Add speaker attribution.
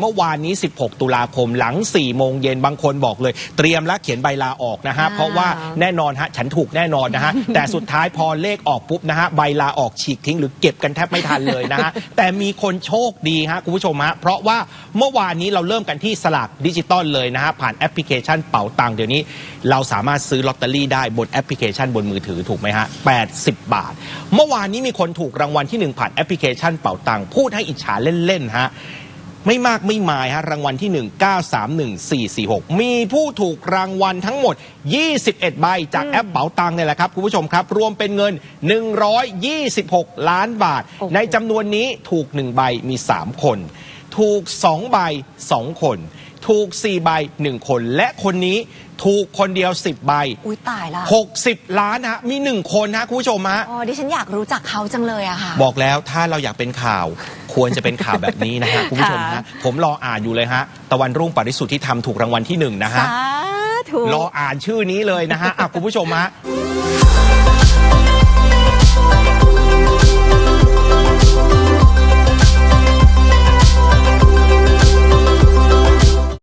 Speaker 1: เมื่อวานนี้ 16 ตุลาคมหลัง 4 โมงเย็นบางคนบอกเลย เตรียมและเขียนใบลาออกนะฮะ
Speaker 2: อ่า
Speaker 1: เพราะว่าแน่นอนฮะ ฉันถูกแน่นอนนะฮะ แต่สุดท้ายพอเลขออกปุ๊บนะฮะ ใบลาออกฉีกทิ้งหรือเก็บกันแทบไม่ทันเลยนะฮะ แต่มีคนโชคดีฮะ คุณผู้ชมฮะ เพราะว่าเมื่อวานนี้เราเริ่มกันที่สลากดิจิตอลเลยนะฮะ ผ่านแอปพลิเคชันเป๋าตังค์เดี๋ยวนี้ เราสามารถซื้อลอตเตอรี่ได้บนแอปพลิเคชันบนมือถือถูกไหมฮะ 80 บาท เมื่อวานนี้มีคนถูกรางวัลที่หนึ่งผ่านแอปพลิเคชันเป๋าตังค์พูดให้อิจฉาเล่นๆฮะ ไม่มากไม่มายฮะรางวัลที่ 1 931 446 มีผู้ถูกรางวัลทั้งหมด 21 ใบจากแอปเป๋าตังค์เนี่ยแหละครับคุณผู้ชมครับ รวมเป็นเงิน 126 ล้านบาท
Speaker 2: โอ้โห
Speaker 1: ในจำนวนนี้ถูก 1 ใบมี 3 คน ถูก 2 ใบ 2 คน ถูก 4 ใบ 1 คน และคนนี้ถูกคนเดียว 10 ใบ
Speaker 2: อุ้ยตายละ
Speaker 1: 60 ล้านฮะมี 1 คนฮะคุณผู้ชมฮะ
Speaker 2: อ๋อ ดิฉันอยากรู้จักเขาจังเลยอะค่ะ
Speaker 1: บอกแล้วถ้าเราอยากเป็นข่าว ควรจะเป็นข่าวแบบนี้นะฮะคุณผู้ชม
Speaker 2: ค่ะ
Speaker 1: ฮะผมรออ่านอยู่เลยฮะตะวันรุ่งปริสุทธิ์ที่ทำถูกรางวัลที่หนึ่งนะฮะ
Speaker 2: สาธุ
Speaker 1: รออ่านชื่อนี้เลยนะฮะอะคุณผู้ชมฮะ